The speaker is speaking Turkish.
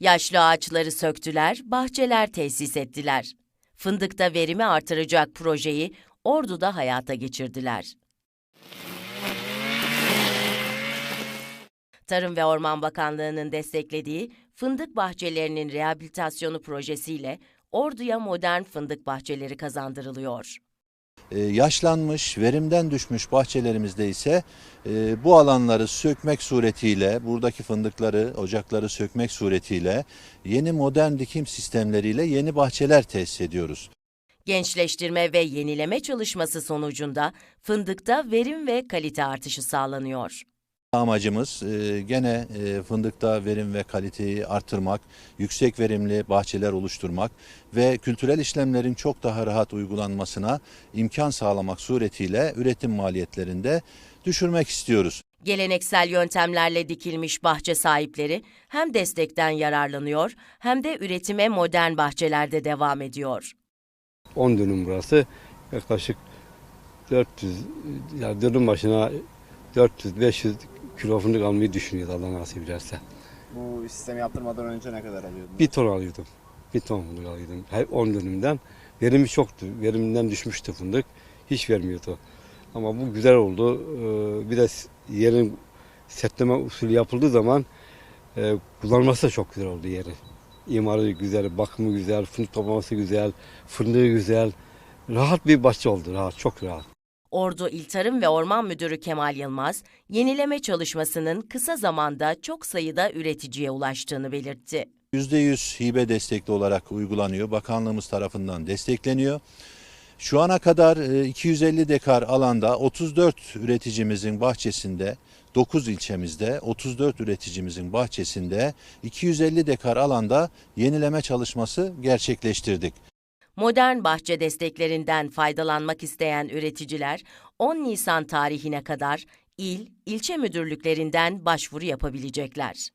Yaşlı ağaçları söktüler, bahçeler tesis ettiler. Fındıkta verimi artıracak projeyi Ordu'da hayata geçirdiler. Tarım ve Orman Bakanlığı'nın desteklediği fındık bahçelerinin rehabilitasyonu projesiyle Ordu'ya modern fındık bahçeleri kazandırılıyor. Ee, yaşlanmış, verimden düşmüş bahçelerimizde ise e, bu alanları sökmek suretiyle, buradaki fındıkları, ocakları sökmek suretiyle yeni modern dikim sistemleriyle yeni bahçeler tesis ediyoruz. Gençleştirme ve yenileme çalışması sonucunda fındıkta verim ve kalite artışı sağlanıyor. Amacımız e, gene e, fındıkta verim ve kaliteyi artırmak, yüksek verimli bahçeler oluşturmak ve kültürel işlemlerin çok daha rahat uygulanmasına imkan sağlamak suretiyle üretim maliyetlerinde düşürmek istiyoruz. Geleneksel yöntemlerle dikilmiş bahçe sahipleri hem destekten yararlanıyor hem de üretime modern bahçelerde devam ediyor. 10 dönüm burası. Yaklaşık 400 yani dönüm başına 400-500 kilo fındık almayı düşünüyoruz Allah nasip ederse. Bu sistemi yaptırmadan önce ne kadar alıyordunuz? Bir ton alıyordum. Bir ton fındık alıyordum. Her 10 dönümden. Verimi çoktu. Verimden düşmüştü fındık. Hiç vermiyordu. Ama bu güzel oldu. Ee, Bir de yerin setleme usulü yapıldığı zaman e, kullanması da çok güzel oldu yeri. İmarı güzel, bakımı güzel, fındık toplaması güzel, fındığı güzel. Rahat bir bahçe oldu. Rahat, çok rahat. Ordu İl Tarım ve Orman Müdürü Kemal Yılmaz, yenileme çalışmasının kısa zamanda çok sayıda üreticiye ulaştığını belirtti. %100 hibe destekli olarak uygulanıyor. Bakanlığımız tarafından destekleniyor. Şu ana kadar e, 250 dekar alanda 34 üreticimizin bahçesinde 9 ilçemizde 34 üreticimizin bahçesinde 250 dekar alanda yenileme çalışması gerçekleştirdik. Modern bahçe desteklerinden faydalanmak isteyen üreticiler 10 Nisan tarihine kadar il, ilçe müdürlüklerinden başvuru yapabilecekler.